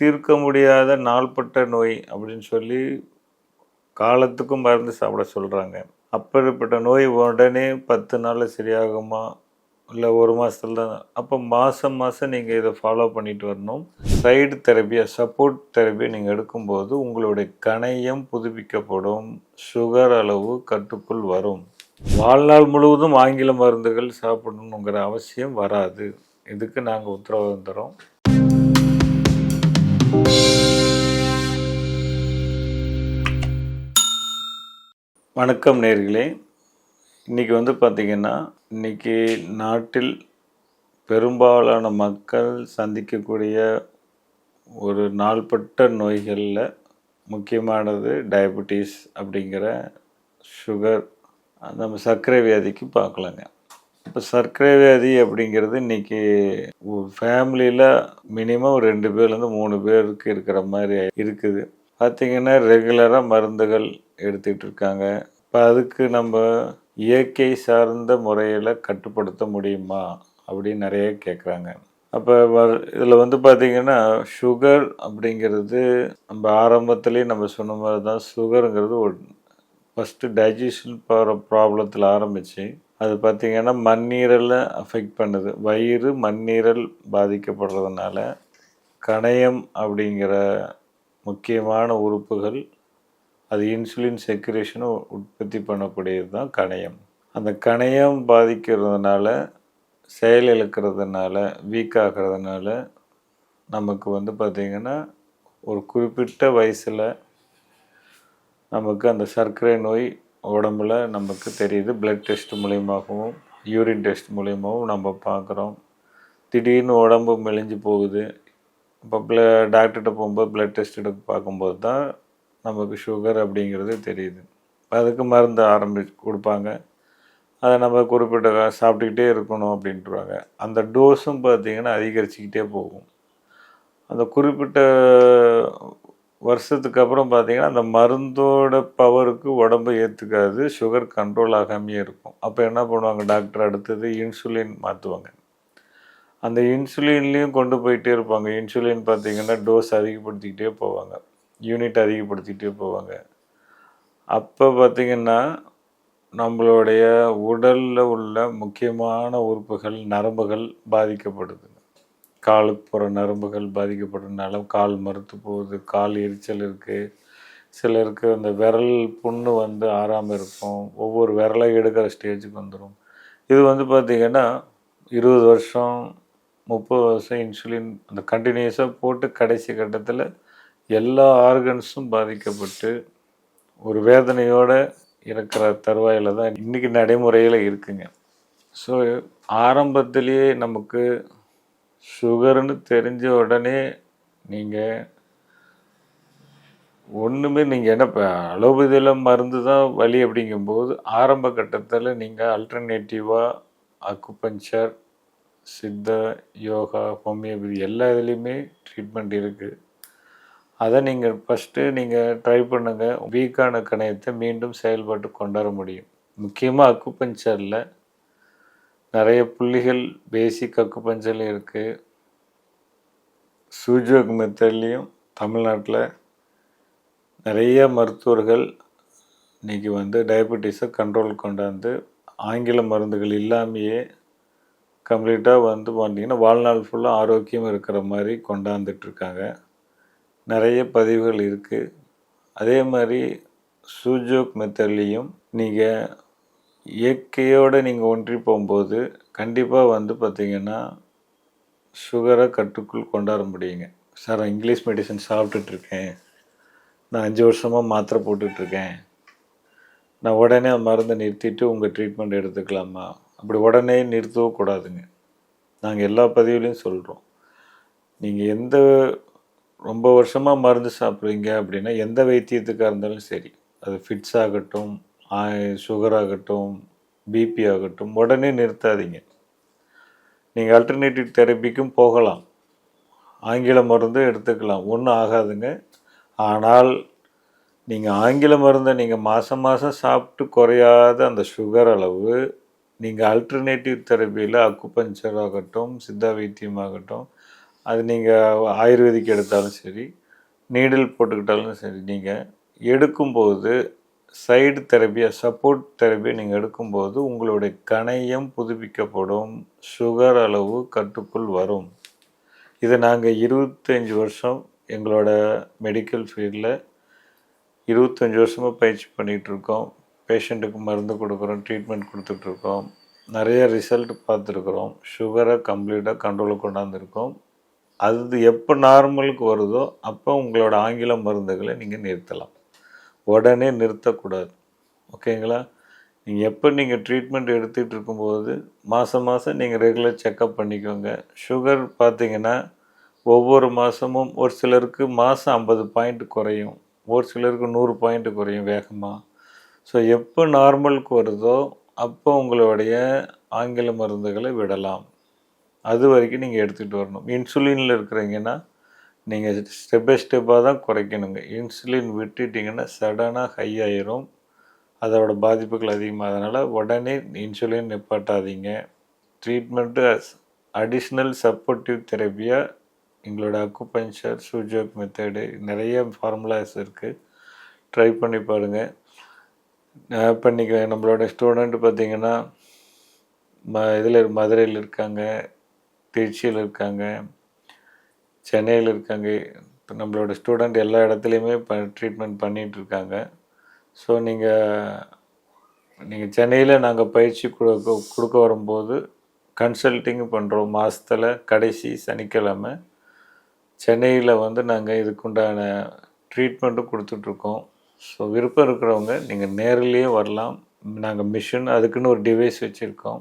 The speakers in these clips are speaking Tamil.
தீர்க்க முடியாத நாள்பட்ட நோய் அப்படின்னு சொல்லி காலத்துக்கும் மருந்து சாப்பிட சொல்கிறாங்க அப்படிப்பட்ட நோய் உடனே பத்து நாளில் சரியாகுமா? இல்லை ஒரு மாதத்துல தான்? அப்போ மாதம் மாதம் நீங்கள் இதை ஃபாலோ பண்ணிட்டு வரணும். சைடு தெரப்பியை சப்போர்ட் தெரப்பியை நீங்கள் எடுக்கும்போது உங்களுடைய கணையம் புதுப்பிக்கப்படும். சுகர் அளவு கட்டுக்குள் வரும். வாழ்நாள் முழுவதும் ஆங்கில மருந்துகள் சாப்பிடணுங்கிற அவசியம் வராது. இதுக்கு நாங்கள் உத்தரவாதம் தரோம் வணக்கம் நேர்களே. இன்றைக்கி வந்து பார்த்திங்கன்னா இன்றைக்கி நாட்டில் பெரும்பாலான மக்கள் சந்திக்கக்கூடிய ஒரு நாள்பட்ட நோய்களில் முக்கியமானது டயபெட்டிஸ் அப்படிங்கிற சுகர் நம்ம சர்க்கரை வியாதிக்கு பார்க்கலாங்க. இப்போ சர்க்கரை வியாதி அப்படிங்கிறது இன்றைக்கி ஃபேமிலியில் மினிமம் ரெண்டு பேர்லேருந்து மூணு பேருக்கு இருக்கிற மாதிரி இருக்குது. பார்த்திங்கன்னா ரெகுலராக மருந்துகள் எடுத்துக்கிட்டு இருக்காங்க. இப்போ அதுக்கு நம்ம இயற்கை சார்ந்த முறையில் கட்டுப்படுத்த முடியுமா அப்படின்னு நிறைய கேட்குறாங்க அப்போ இதில் வந்து பார்த்திங்கன்னா சுகர் அப்படிங்கிறது நம்ம ஆரம்பத்துலேயே நம்ம சொன்ன மாதிரி தான் சுகருங்கிறது ஒரு ஃபஸ்ட்டு டைஜஷன் போகிற ப்ராப்ளத்தில் ஆரம்பித்து அது பார்த்திங்கன்னா மண்ணீரலை அஃபெக்ட் பண்ணுது. வயிறு மண்ணீரல் பாதிக்கப்படுறதுனால கணையம் அப்படிங்கிற முக்கியமான உறுப்புகள் அது இன்சுலின் செக்ரேஷனும் உற்பத்தி பண்ணக்கூடியது தான் கணையம். அந்த கணையம் பாதிக்கிறதுனால செயல் இழக்கிறதுனால வீக் ஆகிறதுனால நமக்கு வந்து பார்த்திங்கன்னா ஒரு குறிப்பிட்ட வயசில் நமக்கு அந்த சர்க்கரை நோய் உடம்புல நமக்கு தெரியுது பிளட் டெஸ்ட் மூலியமாகவும் யூரின் டெஸ்ட் மூலியமாகவும் நம்ம பார்க்குறோம். திடீர்னு உடம்பு மெலிஞ்சு போகுது. இப்போ ப்ள டாக்டர்கிட்ட போகும்போது பிளட் டெஸ்ட் எடுத்து பார்க்கும்போது தான் நமக்கு சுகர் அப்படிங்கிறது தெரியுது. அதுக்கு மருந்து ஆரம்பி கொடுப்பாங்க. அதை நம்ம குறிப்பிட்ட சாப்பிட்டுக்கிட்டே இருக்கணும் அப்படின்ட்டுருவாங்க அந்த டோஸும் பார்த்திங்கன்னா அதிகரிச்சுக்கிட்டே போகும். அந்த குறிப்பிட்ட வருஷத்துக்கு அப்புறம் பார்த்திங்கன்னா அந்த மருந்தோட பவருக்கு உடம்பு ஏற்றுக்காது சுகர் கண்ட்ரோல் ஆகாமையே இருக்கும். அப்போ என்ன பண்ணுவாங்க? டாக்டர் அடுத்தது இன்சுலின் மாற்றுவாங்க அந்த இன்சுலின்லேயும் கொண்டு போயிட்டே இருப்பாங்க. இன்சுலின் பார்த்தீங்கன்னா டோஸ் அதிகப்படுத்திக்கிட்டே போவாங்க. யூனிட் அதிகப்படுத்திக்கிட்டே போவாங்க. அப்போ பார்த்தீங்கன்னா நம்மளுடைய உடலில் உள்ள முக்கியமான உறுப்புகள் நரம்புகள் பாதிக்கப்படுது காலுக்கு போகிற நரம்புகள் பாதிக்கப்படுறதுனால கால் மறுத்து போகுது கால் எரிச்சல் இருக்குது சிலருக்கு அந்த விரல் புண்ணு வந்து ஆறாமல் இருக்கும். ஒவ்வொரு விரலை எடுக்கிற ஸ்டேஜுக்கு வந்துடும் இது வந்து பார்த்திங்கன்னா இருபது வருஷம் முப்பது வருஷம் இன்சுலின் அந்த கண்டினியூஸாக போட்டு கடைசி கட்டத்தில் எல்லா ஆர்கன்ஸும் பாதிக்கப்பட்டு ஒரு வேதனையோடு இருக்கிற தருவாயில் தான் இன்றைக்கி நடைமுறையில் இருக்குங்க. ஸோ ஆரம்பத்திலேயே நமக்கு சுகர்னு தெரிஞ்ச உடனே நீங்கள் ஒன்றுமே நீங்கள் என்ன இப்போ அலோபதியில் மருந்து தான் வலி அப்படிங்கும்போது ஆரம்ப கட்டத்தில் நீங்கள் அல்டர்னேட்டிவாக அக்குபஞ்சர் சித்த யோகா ஹோமியோபதி எல்லா இதுலேயுமே ட்ரீட்மெண்ட் இருக்குது அதை நீங்கள் ஃபஸ்ட்டு நீங்கள் ட்ரை பண்ணுங்கள் வீக்கான கணையத்தை மீண்டும் செயல்பாட்டு கொண்டாட முடியும். முக்கியமாக அக்குபஞ்சரில் நிறைய புள்ளிகள் பேசிக் அக்குபஞ்சர்லையும் இருக்குது சூஜோக் மெத்தட்லேயும் தமிழ்நாட்டில் நிறைய மருத்துவர்கள் இன்றைக்கி வந்து டயபெட்டிஸை கண்ட்ரோல் கொண்டாந்து ஆங்கில மருந்துகள் இல்லாமையே கம்ப்ளீட்டாக வந்து பார்த்தீங்கன்னா வாழ்நாள் ஃபுல்லாக ஆரோக்கியம் இருக்கிற மாதிரி கொண்டாந்துட்ருக்காங்க நிறைய பதிவுகள் இருக்குது அதே மாதிரி சூஜோக் மெத்தட்லேயும் நீங்கள் இயற்கையோடு நீங்கள் ஒன்றி போகும்போது கண்டிப்பாக வந்து பார்த்திங்கன்னா சுகரை கட்டுக்குள் கொண்டாட முடியுங்க. சார் இங்கிலீஷ் மெடிசன் சாப்பிட்டுட்ருக்கேன். நான் அஞ்சு வருஷமாக மாத்திரை போட்டுட்ருக்கேன். நான் உடனே அந்த மருந்தை நிறுத்திட்டு உங்கள் ட்ரீட்மெண்ட் எடுத்துக்கலாமா? அப்படி உடனே நிறுத்தவும் கூடாதுங்க. நாங்கள் எல்லா பதிவுலையும் சொல்கிறோம் நீங்கள் எந்த ரொம்ப வருஷமாக மருந்து சாப்பிட்றீங்க அப்படின்னா எந்த வைத்தியத்துக்காக இருந்தாலும் சரி. அது ஃபிட்ஸ் ஆகட்டும் சுகர் ஆகட்டும் பிபி ஆகட்டும் உடனே நிறுத்தாதீங்க. நீங்கள் அல்டர்னேட்டிவ் தெரப்பிக்கும் போகலாம். ஆங்கில மருந்து எடுத்துக்கலாம். ஒன்றும் ஆகாதுங்க. ஆனால் நீங்கள் ஆங்கில மருந்தை நீங்கள் மாதம் மாதம் சாப்பிட்டு குறையாத அந்த சுகர் அளவு நீங்கள் அல்டர்னேட்டிவ் தெரப்பியில் அக்குபஞ்சர் ஆகட்டும் சித்தா வைத்தியம் ஆகட்டும் அது நீங்கள் ஆயுர்வேதிக் எடுத்தாலும் சரி நீடில் போட்டுக்கிட்டாலும் சரி நீங்கள் எடுக்கும்போது சைடு தெரப்பியாக சப்போர்ட் தெரப்பியை நீங்கள் எடுக்கும்போது உங்களுடைய கணையம் புதுப்பிக்கப்படும். சுகர் அளவு கட்டுக்குள் வரும். இதை நாங்கள் இருபத்தஞ்சி வருஷம் எங்களோட மெடிக்கல் ஃபீல்டில் இருபத்தஞ்சி வருஷமாக பயிற்சி பண்ணிகிட்ருக்கோம் பேஷண்ட்டுக்கு மருந்து கொடுக்குறோம் ட்ரீட்மெண்ட் கொடுத்துட்ருக்கோம் நிறைய ரிசல்ட் பார்த்துருக்குறோம். சுகரை கம்ப்ளீட்டாக கண்ட்ரோலுக்கு கொண்டாந்துருக்கோம். அது எப்போ நார்மலுக்கு வருதோ அப்போ உங்களோட ஆங்கில மருந்துகளை நீங்கள் நிறுத்தலாம். உடனே நிறுத்தக்கூடாது. ஓகேங்களா? நீங்கள் எப்போ நீங்கள் ட்ரீட்மெண்ட் எடுத்துகிட்டு இருக்கும்போது மாதம் மாதம் நீங்கள் ரெகுலர் செக்கப் பண்ணிக்கோங்க. சுகர் பார்த்தீங்கன்னா ஒவ்வொரு மாதமும் ஒரு சிலருக்கு மாதம் ஐம்பது பாயிண்ட் குறையும். ஒரு சிலருக்கு நூறு பாயிண்ட் குறையும் வேகமாக ஸோ எப்போ நார்மலுக்கு வருதோ அப்போ உங்களுடைய ஆங்கில மருந்துகளை விடலாம். அது வரைக்கும் நீங்கள் எடுத்துகிட்டு வரணும். இன்சுலினில் இருக்கிறீங்கன்னா நீங்கள் ஸ்டெப் பை ஸ்டெப்பாக தான் குறைக்கணுங்க. இன்சுலின் விட்டுட்டிங்கன்னா சடனாக ஹை ஆயிரும். அதோட பாதிப்புகள் அதிகமாக அதனால் உடனே இன்சுலின் நிப்பாட்டாதீங்க. ட்ரீட்மெண்ட்டு அடிஷ்னல் சப்போர்ட்டிவ் தெரப்பியாக எங்களோட அக்குபஞ்சர் சூஜோக் மெத்தடு நிறைய ஃபார்முலாஸ் இருக்குது ட்ரை பண்ணி பாருங்கள் இப்போ இன்றைக்கி நம்மளோட ஸ்டூடெண்ட் பார்த்திங்கன்னா ம இதில் மதுரையில் இருக்காங்க திருச்சியில் இருக்காங்க. சென்னையில் இருக்காங்க. இப்போ நம்மளோட ஸ்டூடெண்ட் எல்லா இடத்துலையுமே ப ட்ரீட்மெண்ட் பண்ணிகிட்ருக்காங்க ஸோ நீங்கள் நீங்கள் சென்னையில் நாங்கள் பயிற்சி கொடுக்க கொடுக்க வரும்போது கன்சல்ட்டிங் பண்ணுறோம் மாதத்தில் கடைசி சனிக்கிழமை சென்னையில் வந்து நாங்கள் இதுக்குண்டான ட்ரீட்மெண்ட்டும் கொடுத்துட்ருக்கோம். ஸோ விருப்பம் இருக்கிறவங்க நீங்கள் நேரிலேயே வரலாம். நாங்கள் மிஷின் அதுக்குன்னு ஒரு டிவைஸ் வச்சுருக்கோம்.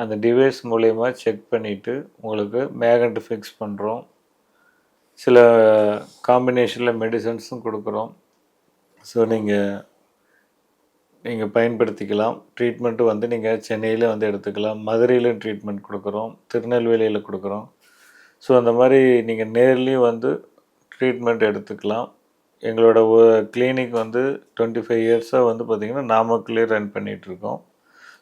அந்த டிவைஸ் மூலயமா செக் பண்ணிவிட்டு உங்களுக்கு மேகண்ட் ஃபிக்ஸ் பண்ணுறோம் சில காம்பினேஷனில் மெடிசன்ஸும் கொடுக்குறோம். ஸோ நீங்கள் நீங்கள் பயன்படுத்திக்கலாம். ட்ரீட்மெண்ட்டு வந்து நீங்கள் சென்னையில் வந்து எடுத்துக்கலாம். மதுரையிலும் ட்ரீட்மெண்ட் கொடுக்குறோம். திருநெல்வேலியில் கொடுக்குறோம். ஸோ அந்த மாதிரி நீங்கள் நேர்லேயும் வந்து ட்ரீட்மெண்ட் எடுத்துக்கலாம். எங்களோட கிளினிக் வந்து டுவெண்ட்டி ஃபைவ் இயர்ஸாக வந்து பார்த்திங்கன்னா நாமக்கல்லே ரன் பண்ணிகிட்ருக்கோம்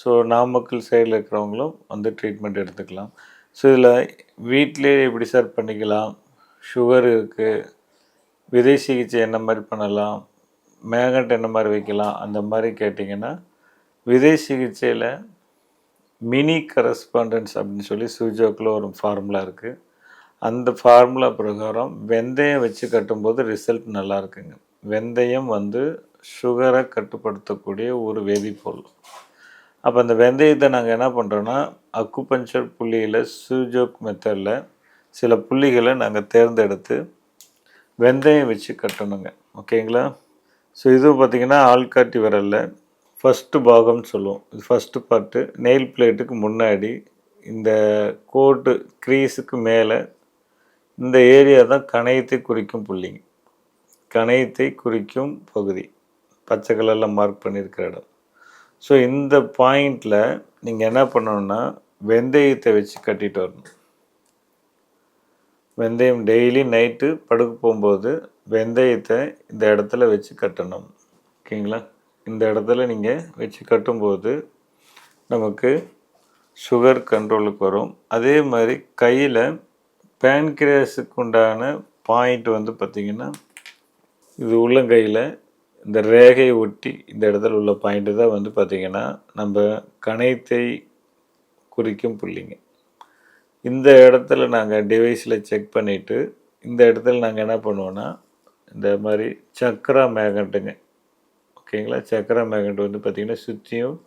ஸோ நாமக்கல் சைடில் இருக்கிறவங்களும் வந்து ட்ரீட்மெண்ட் எடுத்துக்கலாம். ஸோ இதில் வீட்டிலே எப்படி சார் பண்ணிக்கலாம்? சுகர் இருக்குது விதை சிகிச்சை என்ன மாதிரி பண்ணலாம் மேகண்ட் என்ன மாதிரி வைக்கலாம் அந்த மாதிரி கேட்டிங்கன்னா விதை சிகிச்சையில் மினி கரஸ்பாண்டன்ஸ் அப்படின்னு சொல்லி சூஜோக்கில் ஒரு ஃபார்முலா இருக்குது அந்த ஃபார்முலா பிரகாரம் வெந்தயம் வச்சு கட்டும்போது ரிசல்ட் நல்லா இருக்குங்க. வெந்தயம் வந்து சுகரை கட்டுப்படுத்தக்கூடிய ஒரு வேதிப்பொருள். அப்போ அந்த வெந்தயத்தை நாங்கள் என்ன பண்ணுறோன்னா அக்குபஞ்சர் புள்ளியில் சூஜோக் மெத்தடில் சில புள்ளிகளை நாங்கள் தேர்ந்தெடுத்து வெந்தயம் வச்சு கட்டணுங்க. ஓகேங்களா? ஸோ இது பார்த்திங்கன்னா ஆள்காட்டி விரலில். ஃபஸ்ட்டு பாகம்னு சொல்லுவோம். இது ஃபஸ்ட்டு பார்ட்டு நெயில் பிளேட்டுக்கு முன்னாடி இந்த கோட்டு க்ரீஸுக்கு மேலே இந்த ஏரியா தான் கணையத்தை குறிக்கும் புள்ளிங்க கணையத்தை குறிக்கும் பகுதி. பச்சை கலரில் மார்க் பண்ணியிருக்கிற இடம். ஸோ இந்த பாயிண்டில் நீங்கள் என்ன பண்ணணுன்னா வெந்தயத்தை வச்சு கட்டிட்டு வரணும். வெந்தயம் டெய்லி நைட்டு படுக்க போகும்போது வெந்தயத்தை இந்த இடத்துல வச்சு கட்டணும். ஓகேங்களா? இந்த இடத்துல நீங்கள் வச்சு கட்டும்போது நமக்கு சுகர் கண்ட்ரோலுக்கு வரும். அதே மாதிரி கையில் பேன்கிரியாஸுக்கு உண்டான பாயிண்ட் வந்து பார்த்திங்கன்னா இது உள்ளங்கையில் இந்த ரேகையை ஒட்டி இந்த இடத்துல உள்ள பாயிண்ட்டு தான் வந்து பார்த்திங்கன்னா நம்ம கணையத்தை குறிக்கும் புள்ளிங்க. இந்த இடத்துல நாங்கள் டிவைஸில் செக் பண்ணிவிட்டு இந்த இடத்துல நாங்கள் என்ன பண்ணுவோன்னா இந்த மாதிரி சக்கரா மேகண்ட்டுங்க ஓகேங்களா? சக்கரா மேகண்ட் வந்து பார்த்திங்கன்னா சுற்றியும்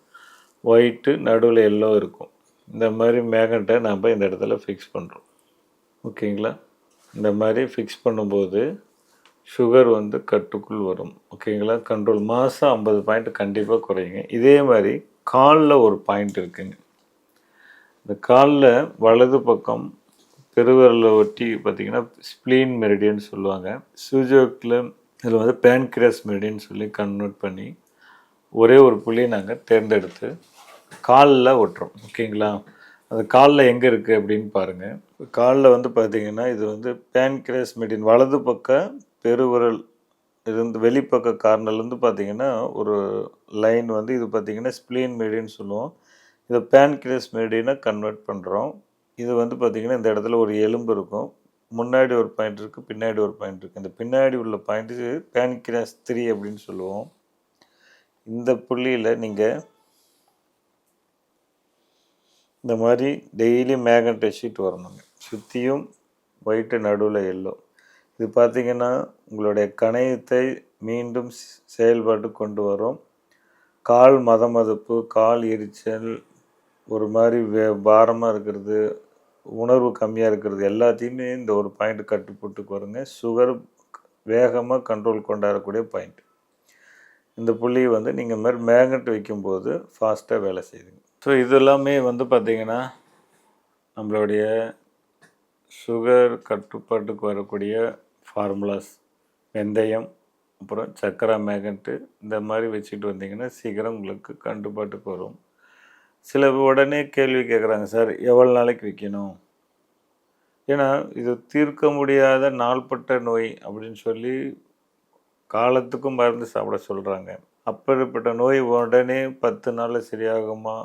ஒயிட்டு நடுவில் எல்லோ இருக்கும். இந்த மாதிரி மேகண்ட்டை நாம் இந்த இடத்துல ஃபிக்ஸ் பண்ணுறோம் ஓகேங்களா? இந்த மாதிரி ஃபிக்ஸ் பண்ணும்போது சுகர் வந்து கட்டுக்குள் வரும். ஓகேங்களா? கண்ட்ரோல் மாதம் ஐம்பது பாயிண்ட் கண்டிப்பாக குறையுங்க. இதே மாதிரி காலில் ஒரு பாயிண்ட் இருக்குங்க. இந்த காலில் வலது பக்கம் பெருவரில் ஒட்டி பார்த்திங்கன்னா ஸ்ப்ளீன் மெரிடியன்னு சொல்லுவாங்க. சுஜோக்கில் இதில் வந்து பேன்கிராஸ் மெரிடியன் சொல்லி கன்வெர்ட் பண்ணி ஒரே ஒரு புள்ளியை நாங்கள் தேர்ந்தெடுத்து காலில் ஒட்டுறோம். ஓகேங்களா? அது காலில் எங்கே இருக்குது அப்படின்னு பாருங்கள் காலில் வந்து பார்த்திங்கன்னா இது வந்து பேன்கிராஸ் மெரிடியன் வலது பக்கம் பெருவிரல் இருந்து வெளிப்பக்க கார்னர்லேருந்து பார்த்தீங்கன்னா ஒரு லைன் வந்து இது பார்த்தீங்கன்னா ஸ்ப்ளீன் மெரிடியன் சொல்லுவோம். இதை பேன்கிரஸ் மெரிடியனை கன்வெர்ட் பண்ணுறோம் இது வந்து பார்த்திங்கன்னா இந்த இடத்துல ஒரு எலும்பு இருக்கும். முன்னாடி ஒரு பாயிண்ட் இருக்குது பின்னாடி ஒரு பாயிண்ட் இருக்குது இந்த பின்னாடி உள்ள பாயிண்ட்டு பேனிக்ராஸ் த்ரீ அப்படின்னு சொல்லுவோம். இந்த புள்ளியில் நீங்கள் இந்த மாதிரி டெய்லி மேகன் ஷீட் வரணுங்க. சுற்றியும் ஒயிட்டு நடுவில் எல்லோ இது பார்த்திங்கன்னா உங்களுடைய கணையத்தை மீண்டும் செயல்பாட்டு கொண்டு வரும். கால் மத மதப்பு கால் எரிச்சல் ஒரு மாதிரி வே பாரமாக இருக்கிறது உணர்வு கம்மியாக இருக்கிறது எல்லாத்தையுமே இந்த ஒரு பாயிண்ட் கட்டுப்பட்டுக்கு வருங்க சுகர் வேகமாக கண்ட்ரோல் கொண்டாடக்கூடிய பாயிண்ட் இந்த புள்ளியை வந்து நீங்கள் மாதிரி மேக்னெட் வைக்கும்போது ஃபாஸ்ட்டாக வேலை செய்யுதுங்க. ஸோ இதெல்லாமே வந்து பார்த்திங்கன்னா நம்மளுடைய சுகர் கட்டுப்பாட்டுக்கு வரக்கூடிய ஃபார்முலாஸ் வெந்தயம் அப்புறம் சக்கரை மேகன்ட்டு இந்த மாதிரி வச்சுட்டு வந்தீங்கன்னா சீக்கிரம் உங்களுக்கு கட்டுப்பாட்டுக்கு வரும். சில உடனே கேள்வி கேட்குறாங்க சார் எவ்வளோ நாளைக்கு வைக்கணும்? ஏன்னா இது தீர்க்க முடியாத நாள்பட்ட நோய் அப்படின்னு சொல்லி காலத்துக்கும் மருந்து சாப்பிட சொல்கிறாங்க அப்படிப்பட்ட நோய் உடனே பத்து நாளில் சரியாகுமா?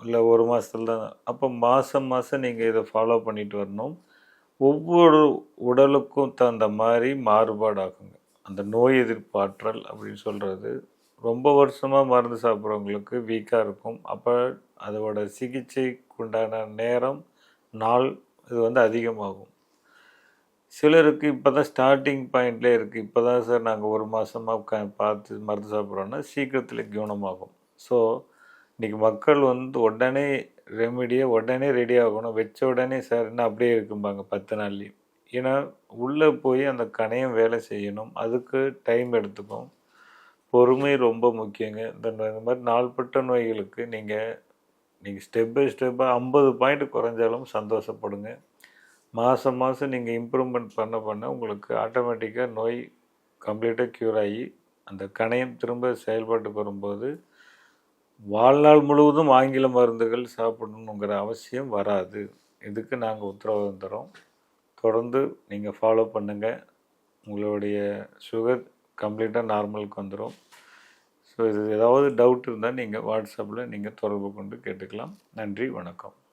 இல்லை ஒரு மாதத்துல தான்? அப்போ மாதம் மாதம் நீங்கள் இதை ஃபாலோ பண்ணிட்டு வரணும். ஒவ்வொரு உடலுக்கும் தகுந்த மாதிரி மாறுபாடாகுங்க. அந்த நோய் எதிர்ப்பாற்றல் அப்படின்னு சொல்கிறது ரொம்ப வருஷமாக மருந்து சாப்பிட்றவங்களுக்கு வீக்காக இருக்கும். அப்போ அதோட சிகிச்சைக்குண்டான நேரம் நாள் இது வந்து அதிகமாகும். சிலருக்கு இப்போ தான் ஸ்டார்டிங் பாயிண்ட்லேயே இருக்குது இப்போ தான் சார் நாங்கள் ஒரு மாதமாக க பார்த்து மருந்து சாப்பிட்றோன்னா சீக்கிரத்தில் குணமாகும் ஸோ இன்றைக்கி மக்கள் வந்து உடனே ரெமிடியை உடனே ரெடி ஆகணும். வச்ச உடனே சார் என்ன அப்படியே இருக்கும்பாங்க பத்து நாள்லேயும். ஏன்னா உள்ளே போய் அந்த கணையம் வேலை செய்யணும். அதுக்கு டைம் எடுத்துக்கும். பொறுமை ரொம்ப முக்கியங்க. இந்த மாதிரி நாள்பட்ட நோய்களுக்கு நீங்கள் நீங்கள் ஸ்டெப் பை ஸ்டெப்பாக ஐம்பது பாயிண்ட் குறைஞ்சாலும் சந்தோஷப்படுங்க. மாதம் மாதம் நீங்கள் இம்ப்ரூவ்மெண்ட் பண்ண பண்ண உங்களுக்கு ஆட்டோமேட்டிக்காக நோய் கம்ப்ளீட்டாக க்யூர் ஆகி அந்த கணையம் திரும்ப செயல்பாட்டுக்கு வரும்போது வாழ்நாள் முழுவதும் ஆங்கில மருந்துகள் சாப்பிடணுங்கிற அவசியம் வராது. இதுக்கு நாங்கள் உத்தரவாதம் தரோம் தொடர்ந்து நீங்கள் ஃபாலோ பண்ணுங்கள் உங்களுடைய சுகர் கம்ப்ளீட்டாக நார்மலுக்கு வந்துடும் ஸோ இது ஏதாவது டவுட் இருந்தால் நீங்கள் வாட்ஸ்அப்பில் நீங்கள் தொடர்பு கொண்டு கேட்டுக்கலாம். நன்றி வணக்கம்.